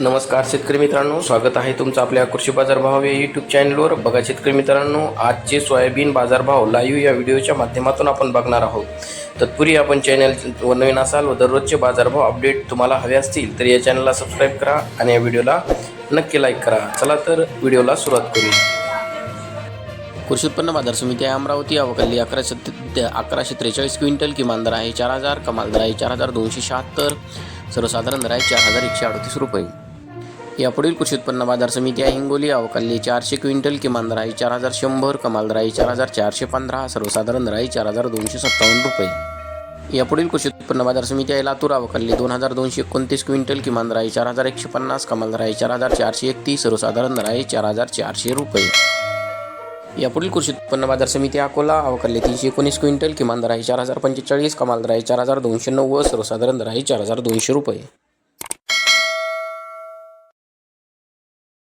नमस्कार शेतकरी मित्रांनो स्वागत आहे तुमचं आपल्या कृषी बाजारभाव या यूट्यूब चॅनलवर बघा शेतकरी मित्रांनो आजचे सोयाबीन बाजारभाव लाईव्ह या व्हिडिओच्या माध्यमातून आपण बघणार आहोत. तत्पूर्वी आपण चॅनल व नवीन असाल व दररोजचे बाजारभाव अपडेट तुम्हाला हवे असतील तर या चॅनलला सबस्क्राईब करा आणि या व्हिडिओला नक्की लाईक करा. चला तर व्हिडिओला सुरुवात करूया कृषी उत्पन्न बाजार समिती आहे अमरावती. अवकाली अकराशे ते- अकराशे त्रेचाळीस क्विंटल किमान दर आहे चार हजार कमाल दर आहे चार हजार दोनशे शहात्तर सर्वसाधारण दर आहे चार हजार एकशे अडतीस रुपये. यापुढील कृषी उत्पन्न बाजार समिती आहे हिंगोली अवकाली चारशे क्विंटल किमान दर आहे चार हजार शंभर कमाल दर आहे चार हजार चारशे पंधरा सर्वसाधारण दर आहे चार हजार दोनशे सत्तावन्न रुपये. यापुढील कृषी उत्पन्न बाजार समिती आहे लातूर अवकाली दोन हजार दोनशे एकोणतीस क्विंटल किमान राई आहे चार हजार एकशे पन्नास कमाल दर आहे चार हजार चारशे एकतीस सर्वसाधारण दर आहे चार हजार चारशे रुपये. यापुढील कृषी उत्पन्न बाजार समिती अकोला अवकाली तीनशे एकोणीस क्विंटल किमान दर आहे चार हजार पंचेचाळीस कमाल राई आहे चार हजार दोनशे नव्वद सर्वसाधारण दर आहे चार हजार दोनशे रुपये.